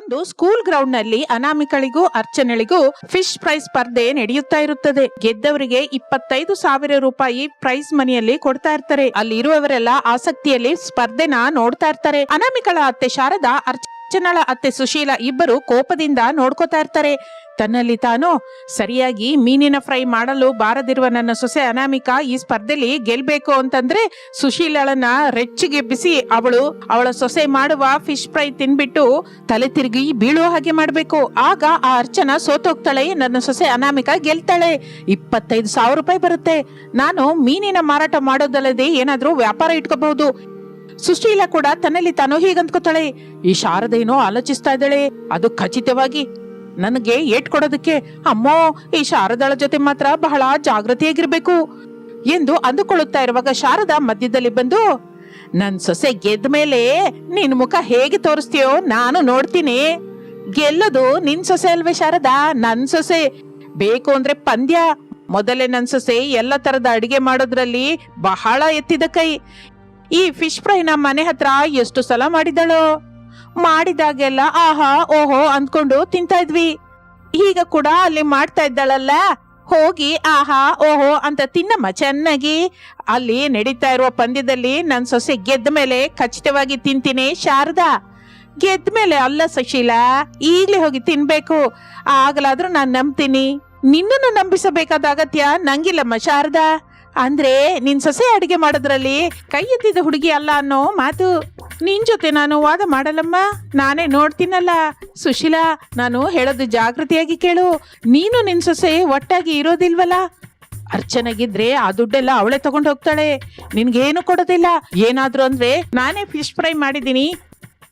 ಒಂದು ಸ್ಕೂಲ್ ಗ್ರೌಂಡ್ನಲ್ಲಿ ಅನಾಮಿಕಳಿಗೂ, ಅರ್ಚನೆಗಳಿಗೂ ಫಿಶ್ ಪ್ರೈಸ್ ಸ್ಪರ್ಧೆ ನಡೆಯುತ್ತಾ ಇರುತ್ತದೆ. ಗೆದ್ದವರಿಗೆ ಇಪ್ಪತ್ತೈದು ಸಾವಿರ ರೂಪಾಯಿ ಪ್ರೈಸ್ ಮನಿಯಲ್ಲಿ ಕೊಡ್ತಾ ಇರ್ತಾರೆ. ಅಲ್ಲಿ ಇರುವವರೆಲ್ಲ ಆಸಕ್ತಿಯಲ್ಲಿ ಸ್ಪರ್ಧೆನ ನೋಡ್ತಾ ಇರ್ತಾರೆ. ಅನಾಮಿಕಳ ಅತ್ತೆ ಶಾರದಾ ಅರ್ಚನಳ ಅತ್ತೆ ಸುಶೀಲ ಇಬ್ಬರು ಕೋಪದಿಂದ ನೋಡ್ಕೋತಾ ಇರ್ತಾರೆ. ತನ್ನಲ್ಲಿ ತಾನು ಸರಿಯಾಗಿ ಮೀನಿನ ಫ್ರೈ ಮಾಡಲು ಬಾರದಿರುವ ನನ್ನ ಸೊಸೆ ಅನಾಮಿಕಾ ಈ ಸ್ಪರ್ಧೆಲಿ ಗೆಲ್ಬೇಕು ಅಂತಂದ್ರೆ ಸುಶೀಲಳನ್ನ ರೆಚ್ಚಿಗೆಬ್ಬಿಸಿ ಅವಳು ಅವಳ ಸೊಸೆ ಮಾಡುವ ಫಿಶ್ ಫ್ರೈ ತಿನ್ಬಿಟ್ಟು ತಲೆ ತಿರುಗಿ ಬೀಳುವ ಹಾಗೆ ಮಾಡ್ಬೇಕು. ಆಗ ಆ ಅರ್ಚನ ಸೋತೋಗ್ತಾಳೆ, ನನ್ನ ಸೊಸೆ ಅನಾಮಿಕಾ ಗೆಲ್ತಾಳೆ. ಇಪ್ಪತ್ತೈದು ಸಾವಿರ ರೂಪಾಯಿ ಬರುತ್ತೆ. ನಾನು ಮೀನಿನ ಮಾರಾಟ ಮಾಡೋದಲ್ಲದೆ ಏನಾದ್ರೂ ವ್ಯಾಪಾರ ಇಟ್ಕೋಬಹುದು. ಸುಶೀಲ ಕೂಡ ತನ್ನಲ್ಲಿ ತಾನು ಹೀಗಂದ್ಕೋತಾಳೆ. ಈ ಶಾರದೇನೋ ಆಲೋಚಿಸ್ತಾ ಇದ್ದಾಳೆ. ಅದು ಖಚಿತವಾಗಿ ನನಗೆ ಏಟ್ ಕೊಡೋದಕ್ಕೆ ಅಮ್ಮೋ, ಈ ಶಾರದಾಳ ಜೊತೆ ಮಾತ್ರ ಬಹಳ ಜಾಗೃತಿಯಾಗಿರ್ಬೇಕು ಎಂದು ಅಂದುಕೊಳ್ಳುತ್ತಾ ಇರುವಾಗ ಶಾರದಾ ಮಧ್ಯದಲ್ಲಿ ಬಂದು, ನನ್ ಸೊಸೆ ಗೆದ್ದ ಮೇಲೆ ನಿನ್ ಮುಖ ಹೇಗೆ ತೋರಿಸ್ತೀಯೋ ನಾನು ನೋಡ್ತೀನಿ. ಗೆಲ್ಲೋದು ನಿನ್ ಸೊಸೆ ಅಲ್ವೇ ಶಾರದಾ? ನನ್ ಸೊಸೆ ಬೇಕು ಅಂದ್ರೆ ಪಂದ್ಯ. ಮೊದಲೇ ನನ್ ಸೊಸೆ ಎಲ್ಲ ತರದ ಅಡಿಗೆ ಮಾಡೋದ್ರಲ್ಲಿ ಬಹಳ ಎತ್ತಿದ ಕೈ. ಈ ಫಿಶ್ ಫ್ರೈನ ಮನೆ ಹತ್ರ ಎಷ್ಟು ಸಲ ಮಾಡಿದಳೋ? ಮಾಡಿದಾಗೆಲ್ಲ ಆಹಾ, ಓಹೋ ಅಂದ್ಕೊಂಡು ತಿಂತಾ ಇದ್ವಿ. ಈಗ ಕೂಡ ಅಲ್ಲಿ ಮಾಡ್ತಾ ಇದ್ದಾಳಲ್ಲ. ಹೋಗಿ ಆಹಾ, ಓಹೋ ಅಂತ ತಿನ್ನಮ್ಮ ಚೆನ್ನಾಗಿ. ಅಲ್ಲಿ ನಡೀತಾ ಇರುವ ಪಂದ್ಯದಲ್ಲಿ ನನ್ನ ಸೊಸೆ ಗೆದ್ದ ಮೇಲೆ ಖಚಿತವಾಗಿ ತಿಂತೀನಿ, ಶಾರದಾ. ಗೆದ್ದ ಮೇಲೆ ಅಲ್ಲ ಸಶೀಲಾ, ಈಗಲೇ ಹೋಗಿ ತಿನ್ಬೇಕು. ಆಗಲಾದ್ರೂ ನಾನು ನಂಬ್ತೀನಿ. ನಿನ್ನನ್ನು ನಂಬಿಸಬೇಕಾದ ಅಗತ್ಯ ನಂಗಿಲ್ಲಮ್ಮ ಶಾರದಾ. ಅಂದ್ರೆ ನಿನ್ ಸೊಸೆ ಅಡಿಗೆ ಮಾಡೋದ್ರಲ್ಲಿ ಕೈ ಎತ್ತಿದ ಹುಡುಗಿ ಅಲ್ಲ ಅನ್ನೋ ಮಾತು ನಿನ್ ಜೊತೆ ನಾನು ವಾದ ಮಾಡಲ್ಲಮ್ಮ? ನಾನೇ ನೋಡ್ತೀನಲ್ಲ. ಸುಶೀಲಾ, ನಾನು ಹೇಳೋದು ಜಾಗೃತಿಯಾಗಿ ಕೇಳು. ನೀನು ನಿನ್ ಸೊಸೆ ಒಟ್ಟಾಗಿ ಇರೋದಿಲ್ವಲ್ಲ? ಅರ್ಚನಾಗಿದ್ರೆ ಆ ದುಡ್ಡೆಲ್ಲ ಅವಳೆ ತಗೊಂಡು ಹೋಗ್ತಾಳೆ. ನಿನ್ಗೇನು ಕೊಡೋದಿಲ್ಲ. ಏನಾದ್ರು ಅಂದ್ರೆ ನಾನೇ ಫಿಶ್ ಫ್ರೈ ಮಾಡಿದ್ದೀನಿ.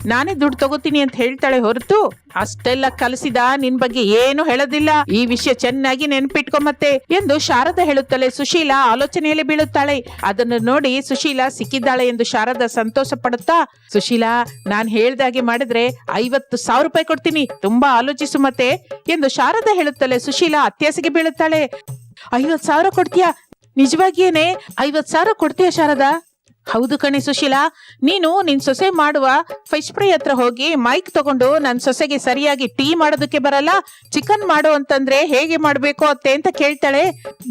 ನಾನೇ ದುಡ್ಡು ತಗೋತೀನಿ ಅಂತ ಹೇಳ್ತಾಳೆ ಹೊರತು ಅಷ್ಟೆಲ್ಲ ಕಲಿಸಿದ ನಿನ್ ಬಗ್ಗೆ ಏನು ಹೇಳೋದಿಲ್ಲ. ಈ ವಿಷಯ ಚೆನ್ನಾಗಿ ನೆನ್ಪಿಟ್ಕೊಂಬತ್ತೆ ಎಂದು ಶಾರದಾ ಹೇಳುತ್ತಾಳೆ ಸುಶೀಲಾ ಆಲೋಚನೆಯಲ್ಲಿ ಬೀಳುತ್ತಾಳೆ. ಅದನ್ನು ನೋಡಿ ಸುಶೀಲಾ ಸಿಕ್ಕಿದ್ದಾಳೆ ಎಂದು ಶಾರದಾ ಸಂತೋಷ ಪಡುತ್ತಾ, ಸುಶೀಲಾ, ನಾನ್ ಹೇಳ್ದಾಗೆ ಮಾಡಿದ್ರೆ ಐವತ್ತು ಸಾವಿರ ರೂಪಾಯಿ ಕೊಡ್ತೀನಿ. ತುಂಬಾ ಆಲೋಚಿಸು ಮತ್ತೆ, ಎಂದು ಶಾರದಾ ಹೇಳುತ್ತಾಳೆ ಸುಶೀಲಾ ಅತ್ಯಾಸೆಗೆ ಬೀಳುತ್ತಾಳೆ. ಐವತ್ ಸಾವಿರ ಕೊಡ್ತೀಯಾ? ನಿಜವಾಗಿಯೇನೆ ಐವತ್ ಸಾವಿರ ಕೊಡ್ತೀಯಾ ಶಾರದಾ? ಹೌದು ಕಣೆ ಸುಶೀಲಾ. ನೀನು ನಿನ್ ಸೊಸೆ ಮಾಡುವ ಫಿಶ್ ಫ್ರೈ ಹತ್ರ ಹೋಗಿ ಮೈಕ್ ತಗೊಂಡು ನನ್ ಸೊಸೆಗೆ ಸರಿಯಾಗಿ ಟೀ ಮಾಡೋದಕ್ಕೆ ಬರಲ್ಲ ಚಿಕನ್ ಮಾಡು ಅಂತಂದ್ರೆ ಹೇಗೆ ಮಾಡ್ಬೇಕು ಅತ್ತೆ ಅಂತ ಕೇಳ್ತಾಳೆ.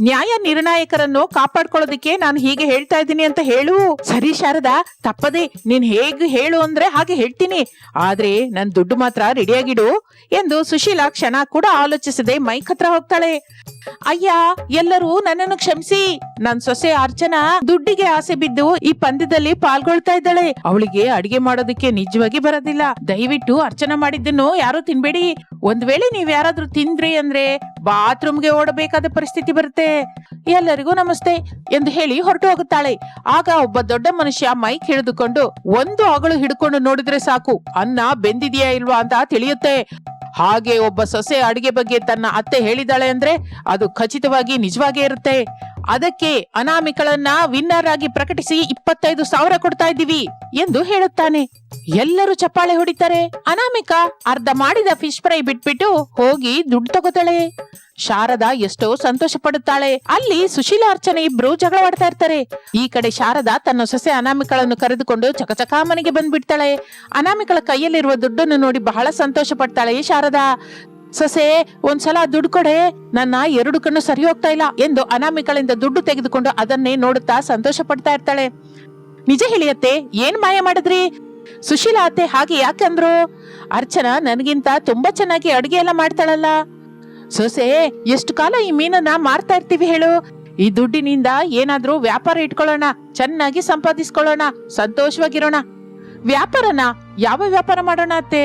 ನ್ಯಾಯ ನಿರ್ಣಾಯಕರನ್ನು ಕಾಪಾಡ್ಕೊಳ್ಳೋದಕ್ಕೆ ನಾನು ಹೀಗೆ ಹೇಳ್ತಾ ಇದ್ದೀನಿ ಅಂತ ಹೇಳು. ಸರಿ ಶಾರದಾ, ತಪ್ಪದೆ ನೀನ್ ಹೇಗೆ ಹೇಳು ಅಂದ್ರೆ ಹಾಗೆ ಹೇಳ್ತೀನಿ. ಆದ್ರೆ ನನ್ ದುಡ್ಡು ಮಾತ್ರ ರೆಡಿಯಾಗಿಡು ಎಂದು ಸುಶೀಲಾ ಕ್ಷಣ ಕೂಡ ಆಲೋಚಿಸದೆ ಮೈಕ್ ಹತ್ರ ಹೋಗ್ತಾಳೆ. ಅಯ್ಯ, ಎಲ್ಲರೂ ನನ್ನನ್ನು ಕ್ಷಮಿಸಿ. ನನ್ ಸೊಸೆ ಅರ್ಚನಾ ದುಡ್ಡಿಗೆ ಆಸೆ ಬಿದ್ದು ಈ ಪಂದ್ಯದಲ್ಲಿ ಪಾಲ್ಗೊಳ್ತಾ ಇದ್ದಾಳೆ. ಅವಳಿಗೆ ಅಡಿಗೆ ಮಾಡೋದಕ್ಕೆ ನಿಜವಾಗಿ ಬರೋದಿಲ್ಲ. ದಯವಿಟ್ಟು ಅರ್ಚನಾ ಮಾಡಿದ್ದನ್ನು ಯಾರು ತಿನ್ಬೇಡಿ. ಒಂದ್ ವೇಳೆ ನೀವ್ ಯಾರಾದ್ರೂ ತಿಂದ್ರಿ ಅಂದ್ರೆ ಬಾತ್ರೂಮ್ಗೆ ಓಡಬೇಕಾದ ಪರಿಸ್ಥಿತಿ ಬರುತ್ತೆ. ಎಲ್ಲರಿಗೂ ನಮಸ್ತೆ ಎಂದು ಹೇಳಿ ಹೊರಟು ಹೋಗುತ್ತಾಳೆ. ಆಗ ಒಬ್ಬ ದೊಡ್ಡ ಮನುಷ್ಯ ಮೈಕ್ ಹಿಡಿದುಕೊಂಡು, ಒಂದು ಅಗಳು ಹಿಡ್ಕೊಂಡು ನೋಡಿದ್ರೆ ಸಾಕು. ಅನ್ನ ಬೆಂದಿದೆಯಾ ಇಲ್ವಾ ಅಂತ ತಿಳಿಯುತ್ತೆ. ಹಾಗೆ ಒಬ್ಬ ಸೊಸೆ ಅಡಿಗೆ ಬಗ್ಗೆ ತನ್ನ ಅತ್ತೆ ಹೇಳಿದಾಳೆ ಅಂದ್ರೆ ಅದು ಖಚಿತವಾಗಿ ನಿಜವಾಗೇ ಇರುತ್ತೆ. ಅದಕ್ಕೆ ಅನಾಮಿಕಳನ್ನ ವಿನ್ನರ್ ಆಗಿ ಪ್ರಕಟಿಸಿ ಇಪ್ಪತ್ತೈದು ಸಾವಿರ ಕೊಡ್ತಾ ಇದ್ದೀವಿ ಎಂದು ಹೇಳುತ್ತಾನೆ. ಎಲ್ಲರೂ ಚಪ್ಪಾಳೆ ಹೊಡಿತಾರೆ. ಅನಾಮಿಕ ಅರ್ಧ ಮಾಡಿದ ಫಿಶ್ ಫ್ರೈ ಬಿಟ್ಬಿಟ್ಟು ಹೋಗಿ ದುಡ್ಡು ತಗೋತಾಳೆ. ಶಾರದಾ ಎಷ್ಟೋ ಸಂತೋಷ ಪಡುತ್ತಾಳೆ. ಅಲ್ಲಿ ಸುಶೀಲಾ ಅರ್ಚನೆ ಇಬ್ರು ಜಗಳವಾಡ್ತಾ ಇರ್ತಾರೆ. ಈ ಕಡೆ ಶಾರದಾ ತನ್ನ ಸೊಸೆ ಅನಾಮಿಕಳನ್ನು ಕರೆದುಕೊಂಡು ಚಕಚಕ ಮನೆಗೆ ಬಂದ್ಬಿಡ್ತಾಳೆ. ಅನಾಮಿಕಳ ಕೈಯಲ್ಲಿರುವ ದುಡ್ಡನ್ನು ನೋಡಿ ಬಹಳ ಸಂತೋಷ ಪಡ್ತಾಳೆ ಶಾರದಾ. ಸೊಸೆ, ಒಂದ್ಸಲ ದುಡ್ಡು ಕೊಡೆ. ನನ್ನ ಎರಡು ಕಣ್ಣು ಸರಿ ಹೋಗ್ತಾ ಇಲ್ಲ ಎಂದು ಅನಾಮಿಕಳಿಂದ ದುಡ್ಡು ತೆಗೆದುಕೊಂಡು ಅದನ್ನೇ ನೋಡುತ್ತಾ ಸಂತೋಷ ಪಡ್ತಾ ಇರ್ತಾಳೆ. ನಿಜ ಹೇಳಿಯತ್ತೆ, ಏನ್ ಮಾಯ ಮಾಡಿದ್ರಿ? ಸುಶೀಲಾ ಅತ್ತೆ ಹಾಗೆ ಯಾಕಂದ್ರು ಅರ್ಚನಾ ನನಗಿಂತ ತುಂಬಾ ಚೆನ್ನಾಗಿ ಅಡುಗೆ ಎಲ್ಲ ಮಾಡ್ತಾಳಲ್ಲ. ಸೊಸೆ, ಎಷ್ಟು ಕಾಲ ಈ ಮೀನನ್ನ ಮಾರ್ತಾ ಇರ್ತೀವಿ ಹೇಳು? ಈ ದುಡ್ಡಿನಿಂದ ಏನಾದ್ರೂ ವ್ಯಾಪಾರ ಇಟ್ಕೊಳ್ಳೋಣ, ಚೆನ್ನಾಗಿ ಸಂಪಾದಿಸ್ಕೊಳ್ಳೋಣ, ಸಂತೋಷವಾಗಿರೋಣ. ವ್ಯಾಪಾರನ? ಯಾವ ವ್ಯಾಪಾರ ಮಾಡೋಣ ಅತ್ತೆ?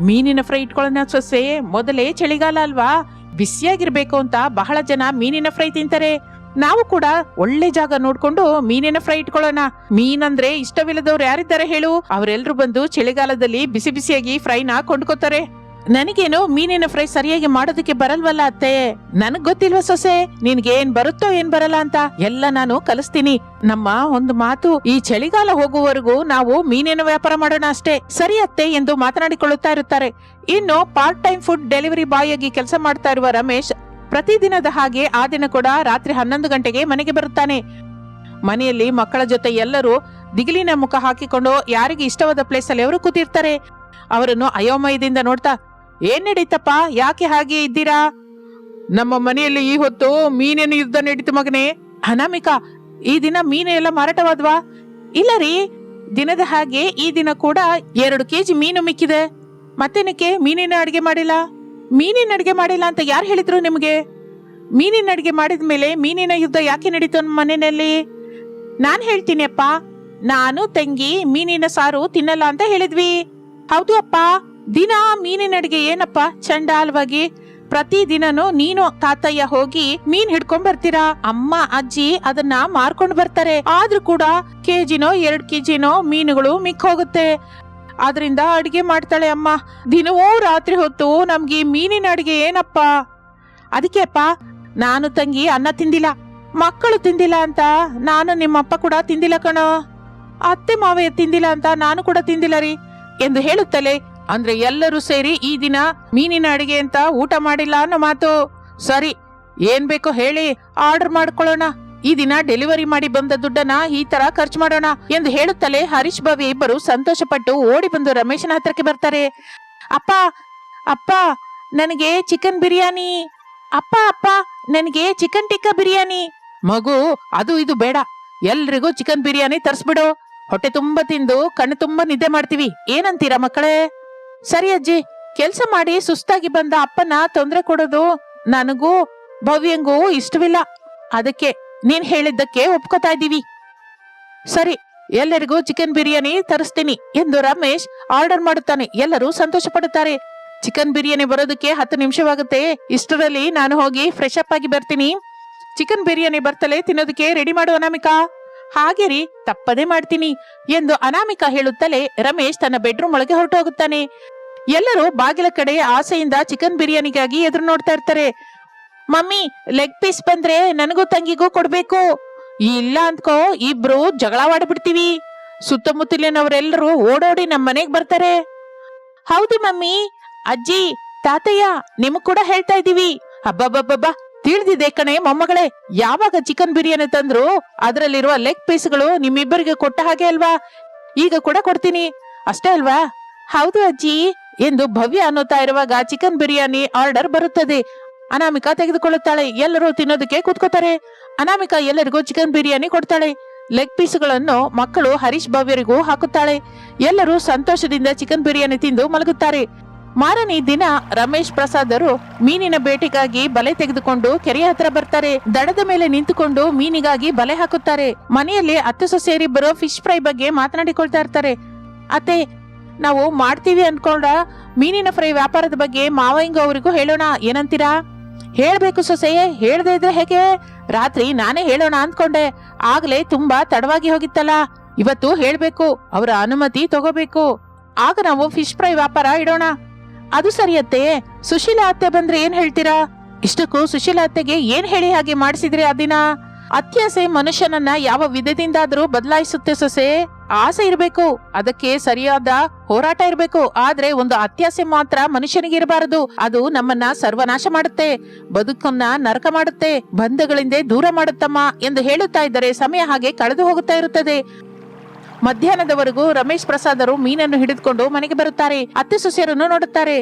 ಮೀನಿನ ಫ್ರೈ ಇಟ್ಕೊಳ್ಳೋಣ ಸೊಸೆ. ಮೊದಲೇ ಚಳಿಗಾಲ ಅಲ್ವಾ? ಬಿಸಿಯಾಗಿರ್ಬೇಕು ಅಂತ ಬಹಳ ಜನ ಮೀನಿನ ಫ್ರೈ ತಿಂತಾರೆ. ನಾವು ಕೂಡ ಒಳ್ಳೆ ಜಾಗ ನೋಡ್ಕೊಂಡು ಮೀನಿನ ಫ್ರೈ ಇಟ್ಕೊಳ್ಳೋಣ. ಮೀನಂದ್ರೆ ಇಷ್ಟವಿಲ್ಲದವ್ರು ಯಾರಿದ್ದಾರೆ ಹೇಳು? ಅವರೆಲ್ಲರೂ ಬಂದು ಚಳಿಗಾಲದಲ್ಲಿ ಬಿಸಿ ಬಿಸಿಯಾಗಿ ಫ್ರೈನ ಕೊಂಡ್ಕೋತಾರೆ. ನನಗೇನು ಮೀನಿನ ಫ್ರೈ ಸರಿಯಾಗಿ ಮಾಡೋದಕ್ಕೆ ಬರಲ್ವಲ್ಲ ಅತ್ತೆ? ನನಗ್ ಗೊತ್ತಿಲ್ವಾ ಸೊಸೆ? ನಿನ್ಗೆ ಏನ್ ಬರುತ್ತೋ ಏನ್ ಬರಲ್ಲ ಅಂತ? ಎಲ್ಲ ನಾನು ಕಲಿಸ್ತೀನಿ. ನಮ್ಮ ಒಂದು ಮಾತು, ಈ ಚಳಿಗಾಲ ಹೋಗುವವರೆಗೂ ನಾವು ಮೀನಿನ ವ್ಯಾಪಾರ ಮಾಡೋಣ ಅಷ್ಟೇ. ಸರಿ ಅತ್ತೆ ಎಂದು ಮಾತನಾಡಿಕೊಳ್ಳುತ್ತಾ ಇರುತ್ತಾರೆ. ಇನ್ನು part time food delivery boy ಆಗಿ ಕೆಲಸ ಮಾಡ್ತಾ ಇರುವ ರಮೇಶ್ ಪ್ರತಿದಿನದ ಹಾಗೆ ಆ ದಿನ ಕೂಡ ರಾತ್ರಿ ಹನ್ನೊಂದು ಗಂಟೆಗೆ ಮನೆಗೆ ಬರುತ್ತಾನೆ. ಮನೆಯಲ್ಲಿ ಮಕ್ಕಳ ಜೊತೆ ಎಲ್ಲರೂ ದಿಗಿಲಿನ ಮುಖ ಹಾಕಿಕೊಂಡು ಯಾರಿಗೆ ಇಷ್ಟವಾದ ಪ್ಲೇಸ್ ಅಲ್ಲಿ ಅವರು ಕೂತಿರ್ತಾರೆ. ಅವರನ್ನು ಅಯೋಮಯದಿಂದ ನೋಡ್ತಾ ಏನ್ ನಡೀತಪ್ಪ? ಯಾಕೆ ಹಾಗೆ ಇದ್ದೀರಾ? ನಮ್ಮ ಮನೆಯಲ್ಲಿ ಈ ಹೊತ್ತು ಮೀನೇನು ಯುದ್ಧ ನಡೀತು ಮಗನೇ. ಅನಾಮಿಕಾ, ಈ ದಿನ ಮೀನು ಎಲ್ಲ ಮಾರಾಟವಾದ್ವಾ? ಇಲ್ಲ ರೀ, ದಿನದ ಹಾಗೆ ಈ ದಿನ ಕೂಡ ಎರಡು ಕೆಜಿ ಮೀನು ಮಿಕ್ಕಿದೆ. ಮತ್ತೇನಕ್ಕೆ, ಮೀನಿನ ಅಡಿಗೆ ಮಾಡಿಲ್ಲ? ಮೀನಿನ ಅಡಿಗೆ ಮಾಡಿಲ್ಲ ಅಂತ ಯಾರು ಹೇಳಿದ್ರು ನಿಮಗೆ? ಮೀನಿನ ಅಡಿಗೆ ಮಾಡಿದ ಮೇಲೆ ಮೀನಿನ ಯುದ್ಧ ಯಾಕೆ ನಡೀತು ನಮ್ಮ ಮನೆಯಲ್ಲಿ? ನಾನು ಹೇಳ್ತೀನಿ ಅಪ್ಪ, ನಾನು, ತಂಗಿ ಮೀನಿನ ಸಾರು ತಿನ್ನಲ್ಲ ಅಂತ ಹೇಳಿದ್ವಿ. ಹೌದು ಅಪ್ಪ. ದಿನ ಮೀನಿನ ಅಡಿಗೆ ಏನಪ್ಪ? ಚಂಡಾಲವಾಗಿ ಪ್ರತಿ ದಿನನೂ ನೀನು ತಾತಯ್ಯ ಹೋಗಿ ಮೀನ್ ಹಿಡ್ಕೊಂಡ್ ಬರ್ತೀರಾ ಅಮ್ಮ, ಅಜ್ಜಿ ಅದನ್ನ ಮಾರ್ಕೊಂಡ್ ಬರ್ತಾರೆ. ಆದ್ರೂ ಕೂಡ ಕೆಜಿನೋ, ಎರಡ್ ಕೆಜಿನೋ ಮೀನುಗಳು ಮಿಕ್ ಹೋಗುತ್ತೆ ಆದ್ರಿಂದ ಅಡಿಗೆ ಮಾಡ್ತಾಳೆ ಅಮ್ಮ. ದಿನವೂ ರಾತ್ರಿ ಹೊತ್ತು ನಮ್ಗೆ ಮೀನಿನ ಅಡಿಗೆ ಏನಪ್ಪ? ಅದಕ್ಕೆಪ್ಪ, ನಾನು ತಂಗಿ ಅನ್ನ ತಿಂದಿಲ್ಲ. ಮಕ್ಕಳು ತಿಂದಿಲ್ಲ ಅಂತ ನಾನು ನಿಮ್ಮಪ್ಪ ಕೂಡ ತಿಂದಿಲ್ಲ ಕಣೋ. ಅತ್ತೆ ಮಾವಯ್ಯ ತಿಂದಿಲ್ಲ ಅಂತ ನಾನು ಕೂಡ ತಿಂದಿಲ್ಲ ರೀ ಎಂದು ಹೇಳುತ್ತಲೇ ಅಂದ್ರೆ ಎಲ್ಲರೂ ಸೇರಿ ಈ ದಿನ ಮೀನಿನ ಅಡಿಗೆ ಅಂತ ಊಟ ಮಾಡಿಲ್ಲ ಅನ್ನೋ ಮಾತು. ಸರಿ, ಏನ್ ಬೇಕೋ ಹೇಳಿ, ಆರ್ಡರ್ ಮಾಡ್ಕೊಳ್ಳೋಣ. ಈ ದಿನ ಡೆಲಿವರಿ ಮಾಡಿ ಬಂದ ದುಡ್ಡನ್ನ ಈ ತರ ಖರ್ಚು ಮಾಡೋಣ ಎಂದು ಹೇಳುತ್ತಲೇ ಹರೀಶ್ ಭಾವಿ ಇಬ್ಬರು ಸಂತೋಷಪಟ್ಟು ಓಡಿ ಬಂದು ರಮೇಶನ ಹತ್ರಕ್ಕೆ ಬರ್ತಾರೆ. ಅಪ್ಪ ಅಪ್ಪ, ನನಗೆ ಚಿಕನ್ ಬಿರಿಯಾನಿ. ಅಪ್ಪ ಅಪ್ಪ, ನನಗೆ ಚಿಕನ್ ಟಿಕ್ಕ ಬಿರಿಯಾನಿ. ಮಗು, ಅದು ಇದು ಬೇಡ. ಎಲ್ರಿಗೂ ಚಿಕನ್ ಬಿರಿಯಾನಿ ತರಿಸ್ಬಿಡು. ಹೊಟ್ಟೆ ತುಂಬಾ ತಿಂದು, ಕಣ್ಣು ತುಂಬಾ ನಿದ್ದೆ ಮಾಡ್ತೀವಿ. ಏನಂತೀರಾ ಮಕ್ಕಳೇ? ಸರಿ ಅಜ್ಜಿ, ಕೆಲ್ಸ ಮಾಡಿ ಸುಸ್ತಾಗಿ ಬಂದ ಅಪ್ಪನ ತೊಂದರೆ ಕೊಡೋದು ನನಗೂ ಭವ್ಯಂಗೂ ಇಷ್ಟವಿಲ್ಲ. ಅದಕ್ಕೆ ನೀನ್ ಹೇಳಿದ್ದಕ್ಕೆ ಒಪ್ಕೋತಾ ಇದ್ದೀವಿ. ಸರಿ, ಎಲ್ಲರಿಗೂ ಚಿಕನ್ ಬಿರಿಯಾನಿ ತರಿಸ್ತೀನಿ ಎಂದು ರಮೇಶ್ ಆರ್ಡರ್ ಮಾಡುತ್ತಾನೆ. ಎಲ್ಲರೂ ಸಂತೋಷ ಪಡುತ್ತಾರೆ ಚಿಕನ್ ಬಿರಿಯಾನಿ ಬರೋದಕ್ಕೆ ಹತ್ತು ನಿಮಿಷವಾಗುತ್ತೆ. ಇಷ್ಟರಲ್ಲಿ ನಾನು ಹೋಗಿ ಫ್ರೆಶ್ ಅಪ್ ಆಗಿ ಬರ್ತೀನಿ. ಚಿಕನ್ ಬಿರಿಯಾನಿ ಬರ್ತಲೇ ತಿನ್ನೋದಕ್ಕೆ ರೆಡಿ ಮಾಡು ಅನಾಮಿಕಾ. ಹಾಗೆ ರೀ ತಪ್ಪದೇ ಮಾಡ್ತೀನಿ ಎಂದು ಅನಾಮಿಕಾ ಹೇಳುತ್ತಲೇ ರಮೇಶ್ ತನ್ನ ಬೆಡ್ರೂಮ್ ಒಳಗೆ ಹೊರಟು ಹೋಗುತ್ತಾನೆ ಎಲ್ಲರೂ ಬಾಗಿಲ ಕಡೆ ಆಸೆಯಿಂದ ಚಿಕನ್ ಬಿರಿಯಾನಿಗಾಗಿ ಎದುರು ನೋಡ್ತಾ ಇರ್ತಾರೆ. ಮಮ್ಮಿ ಲೆಗ್ ಪೀಸ್ ಬಂದ್ರೆ ನನಗೂ ತಂಗಿಗೂ ಕೊಡ್ಬೇಕು. ಇಲ್ಲ ಅಂದ್ಕೋ, ಇಬ್ರು ಜಗಳವಾಡ್ಬಿಡ್ತೀವಿ ಸುತ್ತಮುತ್ತಲಿನವರೆಲ್ಲರೂ ಓಡೋಡಿ ನಮ್ಮ ಮನೆಗೆ ಬರ್ತಾರೆ. ಹೌದು ಮಮ್ಮಿ, ಅಜ್ಜಿ, ತಾತಯ್ಯ, ನಿಮಗ್ ಕೂಡ ಹೇಳ್ತಾ ಇದೀವಿ ಹಬ್ಬಬ್ಬಬ್ಬಬ್ಬ ತಿಳಿದಿದೆ ಕಣೆ ಮೊಮ್ಮಗಳೇ. ಯಾವಾಗ ಚಿಕನ್ ಬಿರಿಯಾನಿ ತಂದ್ರು, ಅದರಲ್ಲಿರುವ ಲೆಗ್ ಪೀಸ್ಗಳು ನಿಮ್ಮಿಬ್ಬರಿಗೆ ಕೊಟ್ಟ ಹಾಗೆ ಅಲ್ವಾ? ಈಗ ಕೂಡ ಕೊಡ್ತೀನಿ. ಅಷ್ಟೇ ಅಲ್ವಾ? ಹೌದು ಅಜ್ಜಿ. ಎಂದು ಭವ್ಯ ಅನ್ನುತ್ತಾ ಇರುವಾಗ ಚಿಕನ್ ಬಿರಿಯಾನಿ ಆರ್ಡರ್ ಬರುತ್ತದೆ. ಅನಾಮಿಕಾ ತೆಗೆದುಕೊಳ್ಳುತ್ತಾಳೆ. ಎಲ್ಲರೂ ತಿನ್ನೋದಕ್ಕೆ ಕೂತ್ಕೋತಾರೆ. ಅನಾಮಿಕಾ ಎಲ್ಲರಿಗೂ ಚಿಕನ್ ಬಿರಿಯಾನಿ ಕೊಡ್ತಾಳೆ. ಲೆಗ್ ಪೀಸ್ಗಳನ್ನು ಮಕ್ಕಳು ಹರೀಶ್ ಭವ್ಯರಿಗೂ ಹಾಕುತ್ತಾಳೆ. ಎಲ್ಲರೂ ಸಂತೋಷದಿಂದ ಚಿಕನ್ ಬಿರಿಯಾನಿ ತಿಂದು ಮಲಗುತ್ತಾರೆ. ಮಾರನೇ ದಿನ ರಮೇಶ್ ಪ್ರಸಾದರು ಮೀನಿನ ಬೇಟೆಗಾಗಿ ಬಲೆ ತೆಗೆದುಕೊಂಡು ಕೆರೆಯ ಹತ್ರ ಬರ್ತಾರೆ. ದಡದ ಮೇಲೆ ನಿಂತುಕೊಂಡು ಮೀನಿಗಾಗಿ ಬಲೆ ಹಾಕುತ್ತಾರೆ. ಮನೆಯಲ್ಲಿ ಹತ್ತು ಸೊಸೆಯರಿಬ್ಬರು ಬರೋ ಫಿಶ್ ಫ್ರೈ ಬಗ್ಗೆ ಮಾತನಾಡಿಕೊಳ್ತಾ ಇರ್ತಾರೆ. ಅತ್ತೆ, ನಾವು ಮಾಡ್ತೀವಿ ಅನ್ಕೊಂಡ ಮೀನಿನ ಫ್ರೈ ವ್ಯಾಪಾರದ ಬಗ್ಗೆ ಮಾವಯ್ಯಂಗ ಅವರಿಗೂ ಹೇಳೋಣ. ಏನಂತೀರಾ? ಹೇಳ್ಬೇಕು ಸೊಸೆ, ಹೇಳ್ದೆ ಇದ್ರೆ ಹೇಗೆ? ರಾತ್ರಿ ನಾನೇ ಹೇಳೋಣ ಅಂದ್ಕೊಂಡೆ ಆಗ್ಲೇ ತುಂಬಾ ತಡವಾಗಿ ಹೋಗಿತ್ತಲ್ಲ. ಇವತ್ತು ಹೇಳ್ಬೇಕು, ಅವರ ಅನುಮತಿ ತಗೋಬೇಕು. ಆಗ ನಾವು ಫಿಶ್ ಫ್ರೈ ವ್ಯಾಪಾರ ಇಡೋಣ. ಅದು ಸರಿಯತ್ತೆ. ಸುಶೀಲಾ ಅತ್ತೆ ಬಂದ್ರೆ ಏನ್ ಹೇಳ್ತೀರಾ? ಇಷ್ಟಕ್ಕೂ ಸುಶೀಲಾ ಅತ್ತೆಗೆ ಏನ್ ಹೇಳಿ ಹಾಗೆ ಮಾಡಿಸಿದ್ರಿ ಆ ದಿನ? ಅತ್ಯಾಸೆ ಮನುಷ್ಯನನ್ನ ಯಾವ ವಿಧದಿಂದಾದ್ರೂ ಬದಲಾಯಿಸುತ್ತೆ ಸೊಸೆ. ಆಸೆ ಇರಬೇಕು, ಅದಕ್ಕೆ ಸರಿಯಾದ ಹೋರಾಟ ಇರಬೇಕು. ಆದ್ರೆ ಒಂದು ಅತ್ಯಾಸೆ ಮಾತ್ರ ಮನುಷ್ಯನಿಗೆ ಇರಬಾರದು. ಅದು ನಮ್ಮನ್ನ ಸರ್ವನಾಶ ಮಾಡುತ್ತೆ, ಬದುಕನ್ನ ನರಕ ಮಾಡುತ್ತೆ, ಬಂಧಗಳಿಂದ ದೂರ ಮಾಡುತ್ತಮ್ಮ ಎಂದು ಹೇಳುತ್ತಾ ಇದ್ದರೆ ಸಮಯ ಹಾಗೆ ಕಳೆದು ಹೋಗುತ್ತಾ ಇರುತ್ತದೆ. ಮಧ್ಯಾಹ್ನದವರೆಗೂ ರಮೇಶ್ ಪ್ರಸಾದರು ಮೀನನ್ನು ಹಿಡಿದುಕೊಂಡು ಮನೆಗೆ ಬರುತ್ತಾರೆ. ಅತ್ತೆ ಸೊಸೆಯರನ್ನು ನೋಡುತ್ತಾರೆ.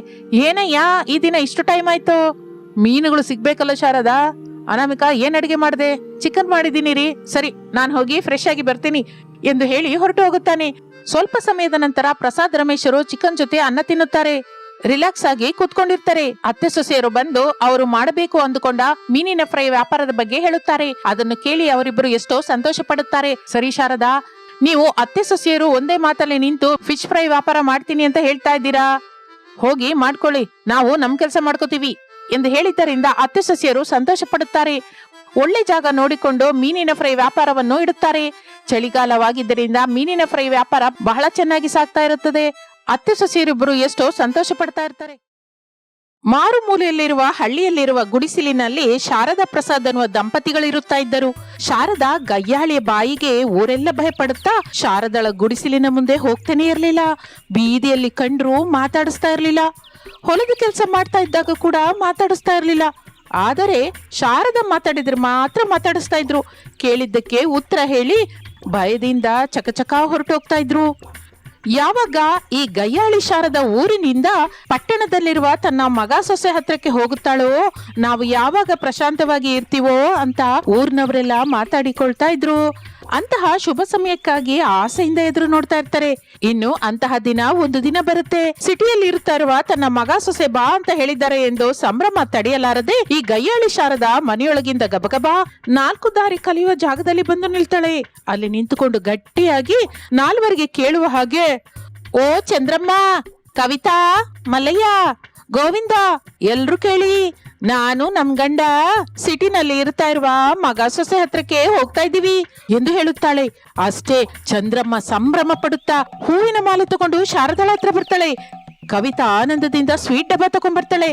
ಏನಯ್ಯ, ಈ ದಿನ ಇಷ್ಟು ಟೈಮ್ ಆಯ್ತು? ಮೀನುಗಳು ಸಿಗ್ಬೇಕಲ್ಲ ಶಾರದಾ? ಅನಾಮಿಕಾ, ಏನ್ ಅಡಿಗೆ ಮಾಡಿದೆ? ಚಿಕನ್ ಮಾಡಿದೀನಿ ರೀ ಸರಿ, ನಾನ್ ಹೋಗಿ ಫ್ರೆಶ್ ಆಗಿ ಬರ್ತೀನಿ ಎಂದು ಹೇಳಿ ಹೊರಟು ಹೋಗುತ್ತಾನೆ. ಸ್ವಲ್ಪ ಸಮಯದ ನಂತರ ಪ್ರಸಾದ್ ರಮೇಶರು ಚಿಕನ್ ಜೊತೆ ಅನ್ನ ತಿನ್ನುತ್ತಾರೆ. ರಿಲ್ಯಾಕ್ಸ್ ಆಗಿ ಕೂತ್ಕೊಂಡಿರ್ತಾರೆ. ಅತ್ತೆ ಸೊಸೆಯರು ಬಂದು ಅವರು ಮಾಡಬೇಕು ಅಂದುಕೊಂಡ ಮೀನಿನ ಫ್ರೈ ವ್ಯಾಪಾರದ ಬಗ್ಗೆ ಹೇಳುತ್ತಾರೆ. ಅದನ್ನು ಕೇಳಿ ಅವರಿಬ್ಬರು ಎಷ್ಟೋ ಸಂತೋಷ ಪಡುತ್ತಾರೆ ಸರಿ ಶಾರದಾ ನೀವು ಅತ್ತೆ ಸೊಸೆಯರು ಒಂದೇ ಮಾತಲ್ಲಿ ನಿಂತು ಫಿಶ್ ಫ್ರೈ ವ್ಯಾಪಾರ ಮಾಡ್ತೀನಿ ಅಂತ ಹೇಳ್ತಾ ಇದ್ದೀರಾ? ಹೋಗಿ ಮಾಡ್ಕೊಳ್ಳಿ. ನಾವು ನಮ್ ಕೆಲಸ ಮಾಡ್ಕೋತೀವಿ ಎಂದು ಹೇಳಿದ್ದರಿಂದ ಅತ್ತೆ ಸೊಸೆಯರು ಸಂತೋಷ ಪಡುತ್ತಾರೆ ಒಳ್ಳೆ ಜಾಗ ನೋಡಿಕೊಂಡು ಮೀನಿನ ಫ್ರೈ ವ್ಯಾಪಾರವನ್ನು ಇಡುತ್ತಾರೆ. ಚಳಿಗಾಲವಾಗಿದ್ದರಿಂದ ಮೀನಿನ ಫ್ರೈ ವ್ಯಾಪಾರ ಬಹಳ ಚೆನ್ನಾಗಿ ಸಾಗ್ತಾ ಇರುತ್ತದೆ. ಅತ್ತೆ ಸೊಸೆಯರಿಬ್ಬರು ಎಷ್ಟೋ ಸಂತೋಷ ಪಡ್ತಾ ಇರ್ತಾರೆ. ಮಾರುಮೂಲೆಯಲ್ಲಿರುವ ಹಳ್ಳಿಯಲ್ಲಿರುವ ಗುಡಿಸಿಲಿನಲ್ಲಿ ಶಾರದಾ ಪ್ರಸಾದ್ ಅನ್ನುವ ದಂಪತಿಗಳಿರುತ್ತಾ ಇದ್ದರು. ಶಾರದಾ ಗಯ್ಯಾಳಿಯ ಬಾಯಿಗೆ ಊರೆಲ್ಲ ಭಯಪಡುತ್ತಾ ಶಾರದಳ ಗುಡಿಸಿಲಿನ ಮುಂದೆ ಹೋಗ್ತಾನೆ ಇರಲಿಲ್ಲ. ಬೀದಿಯಲ್ಲಿ ಕಂಡ್ರು ಮಾತಾಡಿಸ್ತಾ ಇರಲಿಲ್ಲ. ಹೊಲದ ಕೆಲಸ ಮಾಡ್ತಾ ಇದ್ದಾಗ ಕೂಡ ಮಾತಾಡಿಸ್ತಾ ಇರಲಿಲ್ಲ. ಆದರೆ ಶಾರದಾ ಮಾತಾಡಿದ್ರೆ ಮಾತ್ರ ಮಾತಾಡಿಸ್ತಾ ಇದ್ರು. ಕೇಳಿದ್ದಕ್ಕೆ ಉತ್ತರ ಹೇಳಿ ಭಯದಿಂದ ಚಕಚಕ ಹೊರಟೋಗ್ತಾ ಇದ್ರು. ಯಾವಾಗ ಈ ಗಯ್ಯಾಳಿ ಶಾರದ ಊರಿನಿಂದ ಪಟ್ಟಣದಲ್ಲಿರುವ ತನ್ನ ಮಗ ಸೊಸೆ ಹತ್ರಕ್ಕೆ ಹೋಗುತ್ತಾಳೋ, ನಾವು ಯಾವಾಗ ಪ್ರಶಾಂತವಾಗಿ ಇರ್ತೀವೋ ಅಂತ ಊರ್ನವರೆಲ್ಲ ಮಾತಾಡಿಕೊಳ್ತಾ ಇದ್ರು. ಅಂತಹ ಶುಭ ಸಮಯಕ್ಕಾಗಿ ಆಸೆಯಿಂದ ಎದುರು ನೋಡ್ತಾ ಇರ್ತಾರೆ. ಇನ್ನು ಅಂತಹ ದಿನ ಒಂದು ದಿನ ಬರುತ್ತೆ. ಸಿಟಿಯಲ್ಲಿ ಇರ್ತಾ ಇರುವ ತನ್ನ ಮಗ ಸೊಸೆ ಬಾ ಅಂತ ಹೇಳಿದ್ದಾರೆ ಎಂದು ಸಂಭ್ರಮ ತಡೆಯಲಾರದೆ ಈ ಗೈಯಾಳಿ ಶಾರದ ಮನೆಯೊಳಗಿಂದ ಗಬಗಬಾ ನಾಲ್ಕು ದಾರಿ ಕಲಿಯುವ ಜಾಗದಲ್ಲಿ ಬಂದು ನಿಲ್ತಾಳೆ. ಅಲ್ಲಿ ನಿಂತುಕೊಂಡು ಗಟ್ಟಿಯಾಗಿ ನಾಲ್ವರಿಗೆ ಕೇಳುವ ಹಾಗೆ, ಓ ಚಂದ್ರಮ್ಮ, ಕವಿತಾ, ಮಲ್ಲಯ್ಯ, ಗೋವಿಂದ, ಎಲ್ರು ಕೇಳಿ. ನಾನು ನಮ್ ಗಂಡ ಸಿಟಿನಲ್ಲಿ ಇರ್ತಾ ಇರುವ ಮಗ ಸೊಸೆ ಹತ್ರಕ್ಕೆ ಹೋಗ್ತಾ ಇದ್ದೀವಿ ಎಂದು ಹೇಳುತ್ತಾಳೆ. ಅಷ್ಟೇ ಚಂದ್ರಮ್ಮ ಸಂಭ್ರಮ ಪಡುತ್ತಾ ಹೂವಿನ ಮಾಲೆ ತಗೊಂಡು ಶಾರದಾಳ ಹತ್ರ ಬರ್ತಾಳೆ. ಕವಿತಾ ಆನಂದದಿಂದ ಸ್ವೀಟ್ ಡಬ್ಬ ತಗೊಂಡ್ಬರ್ತಾಳೆ.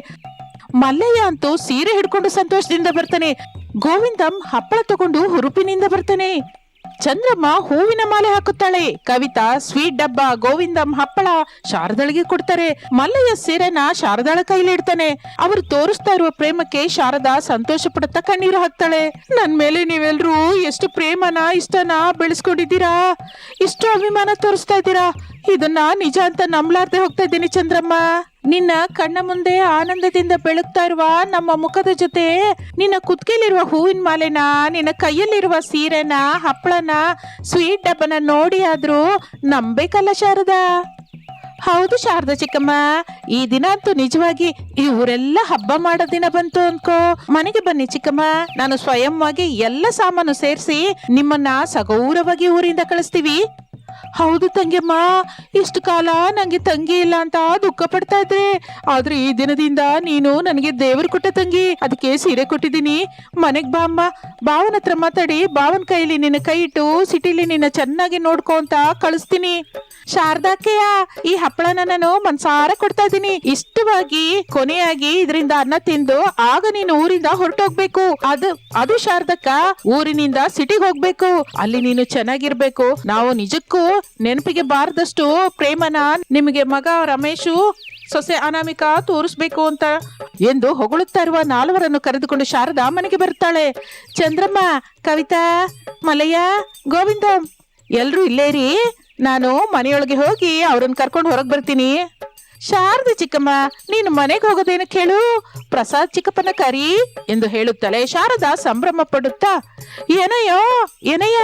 ಮಲ್ಲಯ್ಯ ಅಂತೂ ಸೀರೆ ಹಿಡ್ಕೊಂಡು ಸಂತೋಷದಿಂದ ಬರ್ತಾನೆ. ಗೋವಿಂದಂ ಹಪ್ಪಳ ತಗೊಂಡು ಹುರುಪಿನಿಂದ ಬರ್ತಾನೆ. ಚಂದ್ರಮ್ಮ ಹೂವಿನ ಮಾಲೆ ಹಾಕುತ್ತಾಳೆ. ಕವಿತಾ, ಸ್ವೀಟ್ ಡಬ್ಬ, ಗೋವಿಂದಂ, ಹಪ್ಪಳ ಶಾರದಳಿಗೆ ಕೊಡ್ತಾರೆ. ಮಲ್ಲಯ್ಯ ಸೀರೆನ ಶಾರದಾಳ ಕೈಲಿ ಇಡ್ತಾನೆ. ಅವರು ತೋರಿಸ್ತಾ ಇರುವ ಪ್ರೇಮಕ್ಕೆ ಶಾರದಾ ಸಂತೋಷ ಪಡುತ್ತಾ ಕಣ್ಣೀರು ಹಾಕ್ತಾಳೆ. ನನ್ ಮೇಲೆ ನೀವೆಲ್ರೂ ಎಷ್ಟು ಪ್ರೇಮನ, ಇಷ್ಟನ ಬೆಳೆಸ್ಕೊಂಡಿದ್ದೀರಾ? ಇಷ್ಟು ಅಭಿಮಾನ ತೋರಿಸ್ತಾ ಇದ್ದೀರಾ? ಇದನ್ನ ನಿಜ ಅಂತ ನಂಬ್ಲಾರ್ದೆ ಹೋಗ್ತಾ ಇದ್ದೀನಿ ಚಂದ್ರಮ್ಮ. ನಿನ್ನ ಕಣ್ಣ ಮುಂದೆ ಆನಂದದಿಂದ ಬೆಳಗ್ತಾ ಇರುವ ನಮ್ಮ ಮುಖದ ಜೊತೆ ನಿನ್ನ ಕುತ್ಕೆಲಿರುವ ಹೂವಿನ ಮಾಲೆನ, ನಿನ್ನ ಕೈಯಲ್ಲಿರುವ ಸೀರೆನ, ಹಪ್ಪಳನ ಸ್ವೀಟ್ ಡಬ್ಬನ ನೋಡಿ ಆದ್ರೂ ನಂಬೇಕಲ್ಲ ಶಾರದಾ? ಹೌದು ಶಾರದಾ ಚಿಕ್ಕಮ್ಮ, ಈ ದಿನ ಅಂತೂ ನಿಜವಾಗಿ ಈ ಊರೆಲ್ಲ ಹಬ್ಬ ಮಾಡೋ ದಿನ ಬಂತು ಅನ್ಕೋ. ಮನೆಗೆ ಬನ್ನಿ ಚಿಕ್ಕಮ್ಮ, ನಾನು ಸ್ವಯಂವಾಗಿ ಎಲ್ಲ ಸಾಮಾನು ಸೇರಿಸಿ ನಿಮ್ಮನ್ನ ಸಗೌರವಾಗಿ ಊರಿಂದ ಕಳಿಸ್ತೀವಿ. ಹೌದು ತಂಗಿಯಮ್ಮ ಇಷ್ಟು ಕಾಲ ನಂಗೆ ತಂಗಿ ಇಲ್ಲ ಅಂತ ದುಃಖ ಪಡ್ತಾ ಇದ್ರೆ, ಆದ್ರೆ ಈ ದಿನದಿಂದ ನೀನು ನನಗೆ ದೇವರು ಕೊಟ್ಟ ತಂಗಿ, ಅದಕ್ಕೆ ಸೀರೆ ಕೊಟ್ಟಿದ್ದೀನಿ. ಮನೆಗ್ ಬಾ ಅಮ್ಮ ಬಾವನ ಹತ್ರ ಮಾತಾಡಿ ಬಾವನ ಕೈಲಿ ನಿನ್ನ ಕೈ ಇಟ್ಟು ಸಿಟಿಲಿ ನಿನ್ನ ಚೆನ್ನಾಗಿ ನೋಡ್ಕೊ ಅಂತ ಕಳಿಸ್ತೀನಿ. ಶಾರದಾಕೆಯ ಈ ಹಪ್ಪಳನ ನಾನು ಮನ್ಸಾರ ಕೊಡ್ತಾ ಇದ್ದೀನಿ. ಇಷ್ಟವಾಗಿ ಕೊನೆಯಾಗಿ ಇದರಿಂದ ಅನ್ನ ತಿಂದು, ಆಗ ನೀನು ಊರಿಂದ ಹೊರಟೋಗ್ಬೇಕು. ಅದು ಅದು ಶಾರದಕ್ಕ, ಊರಿನಿಂದ ಸಿಟಿಗೆ ಹೋಗ್ಬೇಕು. ಅಲ್ಲಿ ನೀನು ಚೆನ್ನಾಗಿರ್ಬೇಕು. ನಾವು ನಿಜಕ್ಕೂ ನೆನಪಿಗೆ ಬಾರದಷ್ಟು ಪ್ರೇಮನ ನಿಮಗೆ ಮಗ ರಮೇಶು ಸೊಸೆ ಅನಾಮಿಕಾ ತೋರಿಸ್ಬೇಕು ಅಂತ ಎಂದು ಹೊಗಳುತ್ತಾ ಇರುವ ನಾಲ್ವರನ್ನು ಕರೆದುಕೊಂಡು ಶಾರದಾ ಮನೆಗೆ ಬರ್ತಾಳೆ ಚಂದ್ರಮ್ಮ, ಕವಿತಾ, ಮಲಯ್ಯ, ಗೋವಿಂದ, ಎಲ್ರೂ ಇಲ್ಲೇ ರೀ ನಾನು ಮನೆಯೊಳಗೆ ಹೋಗಿ ಅವ್ರನ್ನ ಕರ್ಕೊಂಡು ಹೊರಗೆ ಬರ್ತೀನಿ. ಶಾರದೆ ಚಿಕ್ಕಮ್ಮ, ನೀನು ಮನೆಗೆ ಹೋಗೋದೇನು ಕೇಳು? ಪ್ರಸಾದ್ ಚಿಕ್ಕಪ್ಪನ ಕರಿ ಎಂದು ಹೇಳುತ್ತಾಳೆ ಶಾರದಾ ಸಂಭ್ರಮ ಪಡುತ್ತಾ ಏನಯ್ಯೋ, ಏನಯ್ಯ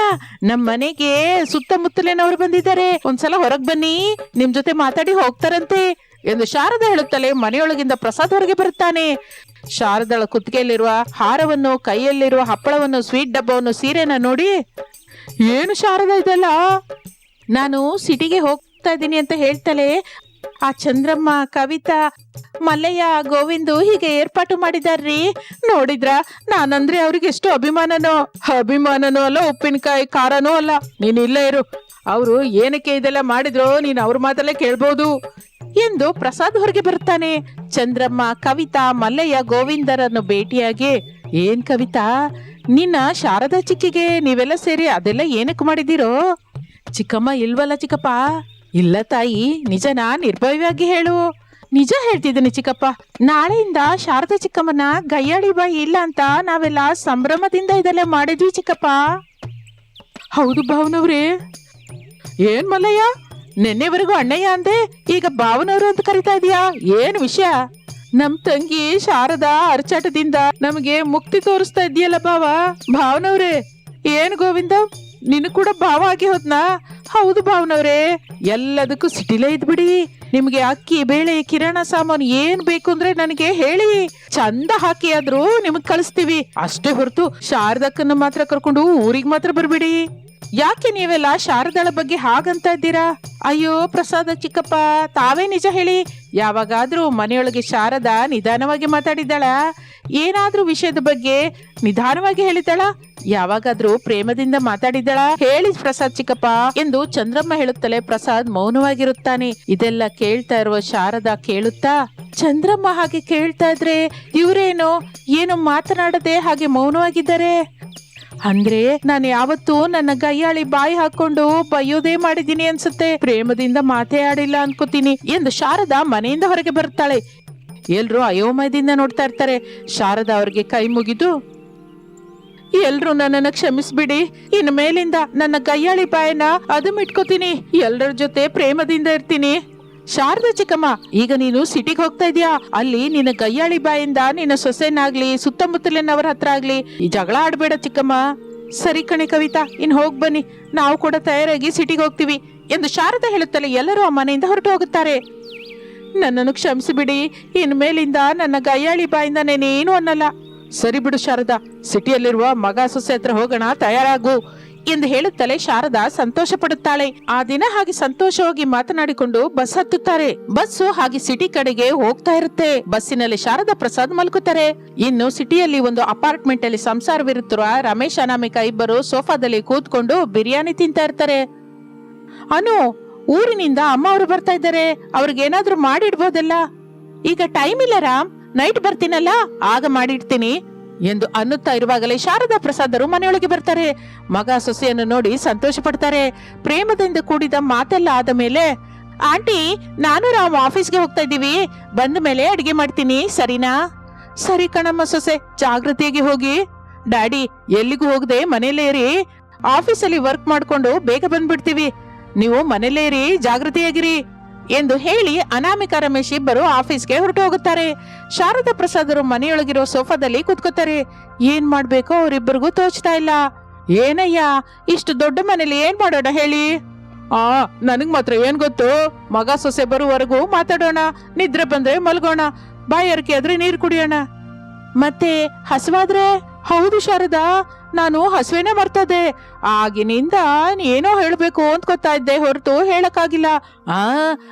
ನಮ್ಮ ಮನೆಗೆ ಸುತ್ತಮುತ್ತಲಿನವರು ಬಂದಿದ್ದಾರೆ. ಒಂದ್ಸಲ ಹೊರಗ್ ಬನ್ನಿ, ನಿಮ್ ಜೊತೆ ಮಾತಾಡಿ ಹೋಗ್ತಾರಂತೆ ಎಂದು ಶಾರದ ಹೇಳುತ್ತಲೇ ಮನೆಯೊಳಗಿಂದ ಪ್ರಸಾದ್ ಹೊರಗೆ ಬರುತ್ತಾನೆ. ಶಾರದಳ ಕುತ್ತಿಗೆಯಲ್ಲಿರುವ ಹಾರವನ್ನು, ಕೈಯಲ್ಲಿರುವ ಹಪ್ಪಳವನ್ನು, ಸ್ವೀಟ್ ಡಬ್ಬವನ್ನು, ಸೀರೆನ ನೋಡಿ, ಏನು ಶಾರದ ಇದೆಲ್ಲ? ನಾನು ಸಿಟಿಗೆ ಹೋಗ್ತಾ ಇದ್ದೀನಿ ಅಂತ ಹೇಳ್ತಾಳೆ ಆ ಚಂದ್ರಮ್ಮ ಕವಿತಾ, ಮಲ್ಲಯ್ಯ, ಗೋವಿಂದು ಹೀಗೆ ಏರ್ಪಾಟು ಮಾಡಿದಾರ್ರಿ. ನೋಡಿದ್ರ? ನಾನಂದ್ರೆ ಅವ್ರಿಗೆ ಎಷ್ಟು ಅಭಿಮಾನನೋ. ಅಭಿಮಾನನೂ ಅಲ್ಲ, ಉಪ್ಪಿನಕಾಯಿ ಖಾರನೂ ಅಲ್ಲ. ನೀನ್ ಇಲ್ಲೇ ಇರು. ಅವರು ಏನಕ್ಕೆ ಇದೆಲ್ಲ ಮಾಡಿದ್ರು ನೀನ್ ಅವ್ರ ಮಾತಲ್ಲೇ ಕೇಳ್ಬೋದು. ಎಂದು ಪ್ರಸಾದ್ ಹೊರಗೆ ಬರ್ತಾನೆ ಚಂದ್ರಮ್ಮ, ಕವಿತಾ, ಮಲ್ಲಯ್ಯ, ಗೋವಿಂದರನ್ನು ಭೇಟಿಯಾಗಿ, ಏನ್ ಕವಿತಾ, ನಿನ್ನ ಶಾರದಾ ಚಿಕ್ಕಿಗೆ ನೀವೆಲ್ಲ ಸೇರಿ ಅದೆಲ್ಲ ಏನಕ್ಕೆ ಮಾಡಿದಿರೋ ಚಿಕ್ಕಮ್ಮ ಇಲ್ವಲ್ಲ ಚಿಕ್ಕಪ್ಪ ಇಲ್ಲ ತಾಯಿ ನಿಜನಾ ನಿರ್ಭಯವಾಗಿ ಹೇಳು. ನಿಜ ಹೇಳ್ತಿದ್ದೀನಿ ಚಿಕ್ಕಪ್ಪ. ನಾಳೆಯಿಂದ ಶಾರದಾ ಚಿಕ್ಕಮ್ಮನ ಗಯ್ಯಾಳಿ ಬಾಯಿ ಇಲ್ಲ ಅಂತ ನಾವೆಲ್ಲ ಸಂಭ್ರಮದಿಂದ ಇದೆಲ್ಲ ಮಾಡಿದ್ವಿ ಚಿಕ್ಕಪ್ಪ. ಹೌದು ಭಾವನವ್ರೆ. ಏನ್ ಮಲ್ಲಯ್ಯ? ನಿನ್ನೆವರೆಗೂ ಅಣ್ಣಯ್ಯ ಅಂದೆ, ಈಗ ಭಾವನವರು ಅಂತ ಕರಿತಾ ಇದೀಯಾ? ಏನ್ ವಿಷಯ? ನಮ್ ತಂಗಿ ಶಾರದಾ ಅರ್ಚಾಟದಿಂದ ನಮಗೆ ಮುಕ್ತಿ ತೋರಿಸ್ತಾ ಇದೆಯಲ್ಲ ಭಾವ. ಭಾವನವ್ರೆ, ಏನ್ ಗೋವಿಂದ? ನಿನ್ ಕೂಡ ಭಾವ ಆಗಿ ಹೋದ್ನಾ? ಹೌದು ಭಾವನವ್ರೆ. ಎಲ್ಲದಕ್ಕೂ ಸಿಟಿಲೇ ಇದ್ಬಿಡಿ ನಿಮ್ಗೆ ಅಕ್ಕಿ, ಬೇಳೆ, ಕಿರಣ ಸಾಮಾನು ಏನ್ ಬೇಕು ಅಂದ್ರೆ ನನಗೆ ಹೇಳಿ. ಚಂದ ಹಾಕಿ ಆದ್ರೂ ನಿಮಗ್ ಕಳಿಸ್ತೀವಿ. ಅಷ್ಟೇ ಹೊರತು ಶಾರದಕ್ಕನ್ನ ಮಾತ್ರ ಕರ್ಕೊಂಡು ಊರಿಗೆ ಮಾತ್ರ ಬರ್ಬಿಡಿ. ಯಾಕೆ ನೀವೆಲ್ಲ ಶಾರದಾಳ ಬಗ್ಗೆ ಹಾಗಂತ ಇದ್ದೀರಾ? ಅಯ್ಯೋ ಪ್ರಸಾದ ಚಿಕ್ಕಪ್ಪ, ತಾವೇ ನಿಜ ಹೇಳಿ. ಯಾವಾಗಾದ್ರೂ ಮನೆಯೊಳಗೆ ಶಾರದಾ ನಿಧಾನವಾಗಿ ಮಾತಾಡಿದ್ದಾಳ? ಏನಾದ್ರೂ ವಿಷಯದ ಬಗ್ಗೆ ನಿಧಾನವಾಗಿ ಹೇಳಿದ್ದಾಳ ಯಾವಾಗಾದ್ರೂ ಪ್ರೇಮದಿಂದ ಮಾತಾಡಿದ್ದಾಳ ಹೇಳಿ ಪ್ರಸಾದ್ ಚಿಕ್ಕಪ್ಪ ಎಂದು ಚಂದ್ರಮ್ಮ ಹೇಳುತ್ತಲೇ ಪ್ರಸಾದ್ ಮೌನವಾಗಿರುತ್ತಾನೆ. ಇದೆಲ್ಲ ಕೇಳ್ತಾ ಇರುವ ಶಾರದಾ ಕೇಳುತ್ತಾ, ಚಂದ್ರಮ್ಮ ಹಾಗೆ ಕೇಳ್ತಾ ಇದ್ರೆ ಇವರೇನು? ಏನು ಮಾತನಾಡದೆ ಹಾಗೆ ಮೌನವಾಗಿದ್ದಾರೆ? ಅಂದ್ರೆ ನಾನು ಯಾವತ್ತೂ ನನ್ನ ಗೈಯಾಳಿ ಬಾಯಿ ಹಾಕೊಂಡು ಬೈಯೋದೇ ಮಾಡಿದೀನಿ ಅನ್ಸುತ್ತೆ. ಪ್ರೇಮದಿಂದ ಮಾತೇ ಆಡಿಲ್ಲ ಅನ್ಕೋತೀನಿ ಎಂದು ಶಾರದಾ ಮನೆಯಿಂದ ಹೊರಗೆ ಬರುತ್ತಾಳೆ. ಎಲ್ರು ಅಯೋಮಯದಿಂದ ನೋಡ್ತಾ ಇರ್ತಾರೆ. ಶಾರದಾ ಅವ್ರಿಗೆ ಕೈ ಮುಗಿದು, ಎಲ್ರು ನನ್ನನ್ನ ಕ್ಷಮಿಸ್ಬಿಡಿ. ಇನ್ನು ಮೇಲಿಂದ ನನ್ನ ಕೈಯಾಳಿ ಬಾಯನ್ನ ಅದು ಇಟ್ಕೋತೀನಿ. ಎಲ್ಲರ ಜೊತೆ ಪ್ರೇಮದಿಂದ ಇರ್ತೀನಿ. ಶಾರದಾ ಚಿಕ್ಕಮ್ಮ, ಈಗ ನೀನು ಸಿಟಿಗೆ ಹೋಗ್ತಾ ಇದೀಯಾ? ಅಲ್ಲಿ ನಿನ್ನ ಗಯ್ಯಾಳಿ ಬಾಯಿಂದ ನಿನ್ನ ಸೊಸೆನಾಗ್ಲಿ ಸುತ್ತಮುತ್ತಲಿನವರ ಹತ್ರ ಆಗ್ಲಿ, ಈ ಜಗಳ ಆಡ್ಬೇಡ ಚಿಕ್ಕಮ್ಮ. ಸರಿ ಕಣೆ ಕವಿತಾ ಇನ್ ಹೋಗ್ ಬನ್ನಿ. ನಾವು ಕೂಡ ತಯಾರಾಗಿ ಸಿಟಿಗೆ ಹೋಗ್ತೀವಿ ಎಂದು ಶಾರದ ಹೇಳುತ್ತಲೇ ಎಲ್ಲರೂ ಆ ಮನೆಯಿಂದ ಹೊರಟು ಹೋಗುತ್ತಾರೆ. ನನ್ನನ್ನು ಕ್ಷಮಿಸಿಬಿಡಿ. ಇನ್ಮೇಲಿಂದ ನನ್ನ ಗಯ್ಯಾಳಿ ಬಾಯಿಂದ ನೇನೇನು ಅನ್ನಲ್ಲ. ಸರಿ ಬಿಡು ಶಾರದಾ, ಸಿಟಿಯಲ್ಲಿರುವ ಮಗ ಸೊಸೆ ಹತ್ರ ಹೋಗೋಣ, ತಯಾರಾಗು ಎಂದು ಹೇಳುತ್ತಲೇ ಶಾರದಾ ಸಂತೋಷ ಪಡುತ್ತಾಳೆ ಆ ದಿನ ಹಾಗೆ ಸಂತೋಷವಾಗಿ ಮಾತನಾಡಿಕೊಂಡು ಬಸ್ ಹತ್ತುತ್ತಾರೆ. ಬಸ್ಸು ಹಾಗೆ ಸಿಟಿ ಕಡೆಗೆ ಹೋಗ್ತಾ ಇರುತ್ತೆ. ಬಸ್ಸಿನಲ್ಲಿ ಶಾರದಾ ಪ್ರಸಾದ್ ಮಲ್ಕುತ್ತಾರೆ. ಇನ್ನು ಸಿಟಿಯಲ್ಲಿ ಒಂದು ಅಪಾರ್ಟ್ಮೆಂಟ್ ಅಲ್ಲಿ ಸಂಸಾರವಿರುತ್ತಿರುವ ರಮೇಶ್ ಅನಾಮಿಕ ಇಬ್ಬರು ಸೋಫಾದಲ್ಲಿ ಕೂತ್ಕೊಂಡು ಬಿರಿಯಾನಿ ತಿಂತಾ ಇರ್ತಾರೆ. ಅನು ಊರಿನಿಂದ ಅಮ್ಮ ಅವರು ಬರ್ತಾ ಇದ್ದಾರೆ. ಅವ್ರಿಗೆ ಏನಾದ್ರೂ ಮಾಡಿಡ್ಬೋದಲ್ಲ? ಈಗ ಟೈಮ್ ಇಲ್ಲ ರಾಮ್. ನೈಟ್ ಬರ್ತೀನಲ್ಲ? ಆಗ ಮಾಡಿಡ್ತೀನಿ ಎಂದು ಅನ್ನುತ್ತಾ ಇರುವಾಗಲೇ ಶಾರದಾ ಪ್ರಸಾದರು ಮನೆಯೊಳಗೆ ಬರ್ತಾರೆ. ಮಗ ಸೊಸೆಯನ್ನು ನೋಡಿ ಸಂತೋಷ ಪಡ್ತಾರೆ. ಪ್ರೇಮದಿಂದ ಕೂಡಿದ ಮಾತೆಲ್ಲ ಆದ ಮೇಲೆ, ಆಂಟಿ, ನಾನು ರಾಮ್ ಆಫೀಸ್ಗೆ ಹೋಗ್ತಾ ಇದ್ದೀವಿ. ಬಂದ ಮೇಲೆ ಅಡಿಗೆ ಮಾಡ್ತೀನಿ. ಸರಿನಾ? ಸರಿ ಕಣಮ್ಮ ಸೊಸೆ. ಜಾಗೃತಿಯಾಗಿ ಹೋಗಿ. ಡ್ಯಾಡಿ, ಎಲ್ಲಿಗೂ ಹೋಗದೆ ಮನೇಲೇ ಇರಿ. ಆಫೀಸಲ್ಲಿ ವರ್ಕ್ ಮಾಡ್ಕೊಂಡು ಬೇಗ ಬಂದ್ಬಿಡ್ತೀವಿ. ನೀವು ಮನೇಲೇ ಇರಿ, ಜಾಗೃತಿಯಾಗಿರಿ ಎಂದು ಹೇಳಿ ಅನಾಮಿಕ ರಮೇಶ್ ಇಬ್ಬರು ಆಫೀಸ್ಗೆ ಹೊರಟು ಹೋಗುತ್ತಾರೆ ಶಾರದಾ ಪ್ರಸಾದರು ಮನೆಯೊಳಗಿರೋ ಸೋಫಾದಲ್ಲಿ ಕೂತ್ಕೋತಾರೆ. ಏನ್ ಮಾಡ್ಬೇಕೋ ಅವರಿಬ್ಬರಿಗೂ ತೋಚ್ತಾ ಇಲ್ಲ. ಏನಯ್ಯ, ಇಷ್ಟು ದೊಡ್ಡ ಮನೇಲಿ ಏನ್ ಮಾಡೋಣ ಹೇಳಿ? ಆ, ನನಗ್ ಮಾತ್ರ ಏನ್ ಗೊತ್ತು? ಮಗ ಸೊಸೆ ಬರುವವರೆಗೂ ಮಾತಾಡೋಣ, ನಿದ್ರೆ ಬಂದ್ರೆ ಮಲ್ಗೋಣ ಅರಕೆ ಆದ್ರೆ ನೀರು ಕುಡಿಯೋಣ. ಮತ್ತೆ ಹಸುವಾದ್ರೆ? ಹೌದು ಶಾರದಾ ನಾನು ಹಸುವೆನೇ ಬರ್ತದೆ ಆಗಿನಿಂದ ಏನೋ ಹೇಳಬೇಕು ಅಂತ ಗೊತ್ತಾ ಇದ್ದೆ ಹೊರತು ಹೇಳಕ್ಕಾಗಿಲ್ಲ. ಆ,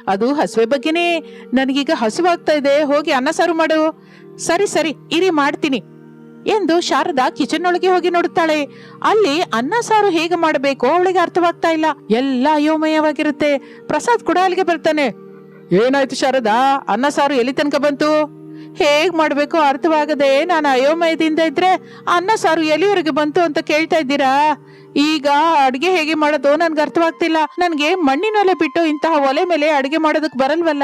ಅದು ಹಸುವೆ ಬಗ್ಗೆನೇ ನನಗೀಗ ಹಸುವಾಗ್ತಾ ಇದೆ, ಹೋಗಿ ಅನ್ನ ಸಾರು ಮಾಡು. ಸರಿ ಸರಿ, ಇರಿ, ಮಾಡ್ತೀನಿ ಎಂದು ಶಾರದಾ ಕಿಚನ್ ಒಳಗೆ ಹೋಗಿ ನೋಡುತ್ತಾಳೆ. ಅಲ್ಲಿ ಅನ್ನ ಸಾರು ಹೇಗೆ ಮಾಡಬೇಕು ಅವಳಿಗೆ ಅರ್ಥವಾಗ್ತಾ ಇಲ್ಲ. ಎಲ್ಲ ಅಯೋಮಯವಾಗಿರುತ್ತೆ. ಪ್ರಸಾದ್ ಕೂಡ ಅಲ್ಲಿಗೆ ಬರ್ತಾನೆ. ಏನಾಯ್ತು ಶಾರದಾ? ಅನ್ನ ಸಾರು ಎಲ್ಲಿ ತನಕ ಬಂತು? ಹೇಗ್ ಮಾಡ್ಬೇಕು? ಅರ್ಥವಾಗದೆ ನಾನು ಅಯೋಮಯದಿಂದ ಇದ್ರೆ ಅನ್ನ ಸಾರು ಎಲ್ಲಿವರೆಗೆ ಬಂತು ಅಂತ ಕೇಳ್ತಾ ಇದ್ದೀರಾ? ಈಗ ಅಡ್ಗೆ ಹೇಗೆ ಮಾಡೋದು ನನ್ಗೆ ಅರ್ಥವಾಗ್ತಿಲ್ಲ. ನನ್ಗೆ ಮಣ್ಣಿನ ಒಲೆ ಬಿಟ್ಟು ಇಂತಹ ಒಲೆ ಮೇಲೆ ಅಡಿಗೆ ಮಾಡೋದಕ್ ಬರಲ್ವಲ್ಲ?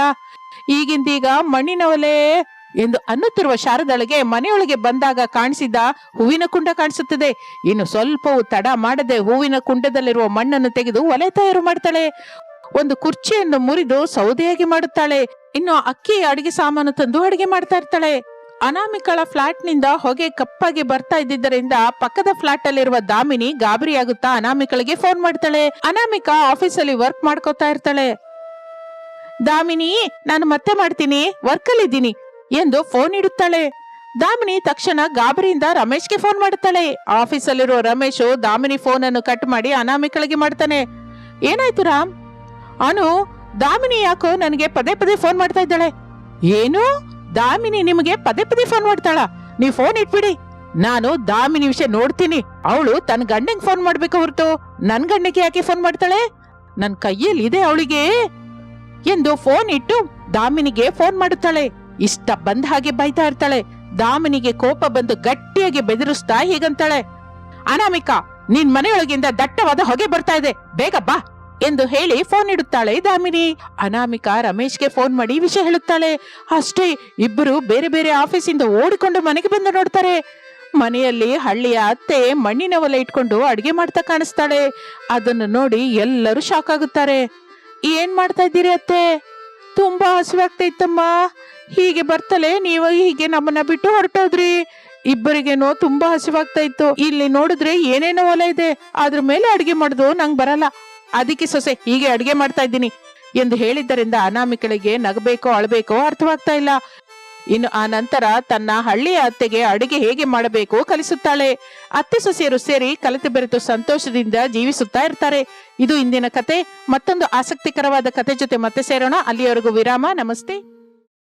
ಈಗಿಂದೀಗ ಮಣ್ಣಿನ ಒಲೆ ಎಂದು ಅನ್ನುತ್ತಿರುವ ಶಾರದಳಿಗೆ ಮನೆಯೊಳಗೆ ಬಂದಾಗ ಕಾಣಿಸಿದ ಹೂವಿನ ಕುಂಡ ಕಾಣಿಸುತ್ತದೆ. ಇನ್ನು ಸ್ವಲ್ಪವೂ ತಡ ಮಾಡದೆ ಹೂವಿನ ಕುಂಡದಲ್ಲಿರುವ ಮಣ್ಣನ್ನು ತೆಗೆದು ಒಲೆ ತಯಾರು ಮಾಡ್ತಾಳೆ. ಒಂದು ಕುರ್ಚಿಯನ್ನು ಮುರಿದು ಸೌದೆಯಾಗಿ ಮಾಡುತ್ತಾಳೆ. ಇನ್ನು ಅಕ್ಕಿ ಅಡಿಗೆ ಸಾಮಾನು ತಂದು ಅಡಿಗೆ ಮಾಡ್ತಾ ಇರ್ತಾಳೆ. ಅನಾಮಿಕಳ ಫ್ಲಾಟ್ನಿಂದ ಹೊಗೆ ಕಪ್ಪಾಗಿ ಬರ್ತಾ ಇದ್ದಿದ್ದರಿಂದ ಪಕ್ಕದ ಫ್ಲಾಟ್ ಅಲ್ಲಿರುವ ದಾಮಿನಿ ಗಾಬರಿಯಾಗುತ್ತಾ ಅನಾಮಿಕಳಿಗೆ ಫೋನ್ ಮಾಡ್ತಾಳೆ. ಅನಾಮಿಕಾ ಆಫೀಸಲ್ಲಿ ವರ್ಕ್ ಮಾಡ್ಕೋತಾ ಇರ್ತಾಳೆ. ದಾಮಿನಿ, ನಾನು ಮತ್ತೆ ಮಾಡ್ತೀನಿ. ವರ್ಕ್ ಅಲ್ಲಿ ಇದ್ದೀನಿ ಎಂದು ಫೋನ್ ಇಡುತ್ತಾಳೆ. ದಾಮಿನಿ ತಕ್ಷಣ ಗಾಬರಿಯಿಂದ ರಮೇಶ್ಗೆ ಫೋನ್ ಮಾಡುತ್ತಾಳೆ. ಆಫೀಸಲ್ಲಿರೋ ರಮೇಶ್ ದಾಮಿನಿ ಫೋನ್ ಅನ್ನು ಕಟ್ ಮಾಡಿ ಅನಾಮಿಕಳಿಗೆ ಮಾಡ್ತಾನೆ. ಏನಾಯ್ತು ರಾಮ್? ಅನು ದಾಮಿನಿ ಯಾಕೋ ನನಗೆ ಪದೇ ಪದೇ ಫೋನ್ ಮಾಡ್ತಾ ಇದ್ದಾಳೆ? ಏನು? ದಾಮಿನಿ ನಿಮಗೆ ಪದೇ ಪದೇ ಫೋನ್ ಮಾಡ್ತಾಳ? ನೀವ್ ಫೋನ್ ಇಟ್ಬಿಡಿ. ನಾನು ದಾಮಿನಿ ವಿಷಯ ನೋಡ್ತೀನಿ. ಅವಳು ತನ್ನ ಗಂಡಂಗ್ ಫೋನ್ ಮಾಡ್ಬೇಕು ಹೊರತು. ನನ್ ಗಂಡಕ್ಕೆ ಯಾಕೆ ಫೋನ್ ಮಾಡ್ತಾಳೆ? ನನ್ ಕೈಯಲ್ಲಿ ಇದೆ ಅವಳಿಗೆ. ಎಂದು ಫೋನ್ ಇಟ್ಟು ದಾಮಿನಿಗೆ ಫೋನ್ ಮಾಡುತ್ತಾಳೆ. ಇಷ್ಟ ಬಂದ ಹಾಗೆ ಬೈತಾ ಇರ್ತಾಳೆ. ದಾಮಿನಿಗೆ ಕೋಪ ಬಂದು ಗಟ್ಟಿಯಾಗಿ ಬೆದರಿಸ್ತಾ ಹೀಗಂತಾಳೆ. ಅನಾಮಿಕಾ, ನಿನ್ ಮನೆಯೊಳಗಿಂದ ದಟ್ಟವಾದ ಹೊಗೆ ಬರ್ತಾ ಇದೆ. ಬೇಗ ಬಾ. ಎಂದು ಹೇಳಿ ಫೋನ್ ಇಡುತ್ತಾಳೆ ದಾಮಿನಿ. ಅನಾಮಿಕಾ ರಮೇಶ್ಗೆ ಫೋನ್ ಮಾಡಿ ವಿಷಯ ಹೇಳುತ್ತಾಳೆ. ಅಷ್ಟೇ, ಇಬ್ಬರು ಬೇರೆ ಬೇರೆ ಆಫೀಸಿಂದ ಓಡಿಕೊಂಡು ಮನೆಗೆ ಬಂದು ನೋಡ್ತಾರೆ. ಮನೆಯಲ್ಲಿ ಹಳ್ಳಿಯ ಅತ್ತೆ ಮಣ್ಣಿನ ಒಲೆ ಇಟ್ಕೊಂಡು ಅಡಿಗೆ ಮಾಡ್ತಾ ಕಾಣಿಸ್ತಾಳೆ. ಅದನ್ನು ನೋಡಿ ಎಲ್ಲರೂ ಶಾಕ್ ಆಗುತ್ತಾರೆ. ಏನ್ ಮಾಡ್ತಾ ಇದ್ದೀರಿ ಅತ್ತೆ? ತುಂಬಾ ಹಸಿವಾಗ್ತಾ ಇತ್ತಮ್ಮ. ಹೀಗೆ ಬರ್ತಲೆ ನೀವು ಹೀಗೆ ನಮ್ಮನ್ನ ಬಿಟ್ಟು ಹೊರಟೋದ್ರಿ. ಇಬ್ಬರಿಗೇನೋ ತುಂಬಾ ಹಸಿವಾಗ್ತಾ ಇತ್ತು. ಇಲ್ಲಿ ನೋಡಿದ್ರೆ ಏನೇನೋ ಹೊಲ ಇದೆ. ಅದ್ರ ಮೇಲೆ ಅಡಿಗೆ ಮಾಡೋದು ನಂಗೆ ಬರಲ್ಲ. ಅದಕ್ಕೆ ಸೊಸೆ, ಹೀಗೆ ಅಡಿಗೆ ಮಾಡ್ತಾ ಇದ್ದೀನಿ ಎಂದು ಹೇಳಿದ್ದರಿಂದ ಅನಾಮಿಕಳಿಗೆ ನಗಬೇಕೋ, ಅಳಬೇಕೋ ಅರ್ಥವಾಗ್ತಾ ಇಲ್ಲ. ಇನ್ನು ಆ ನಂತರ ತನ್ನ ಹಳ್ಳಿಯ ಅತ್ತೆಗೆ ಅಡಿಗೆ ಹೇಗೆ ಮಾಡಬೇಕು ಕಲಿಸುತ್ತಾಳೆ. ಅತ್ತೆ ಸೊಸೆಯರು ಸೇರಿ ಕಲಿತು ಬೆರೆತು ಸಂತೋಷದಿಂದ ಜೀವಿಸುತ್ತಾ ಇರ್ತಾರೆ. ಇದು ಇಂದಿನ ಕತೆ. ಮತ್ತೊಂದು ಆಸಕ್ತಿಕರವಾದ ಕತೆ ಜೊತೆ ಮತ್ತೆ ಸೇರೋಣ. ಅಲ್ಲಿಯವರೆಗೂ ವಿರಾಮ. ನಮಸ್ತೆ.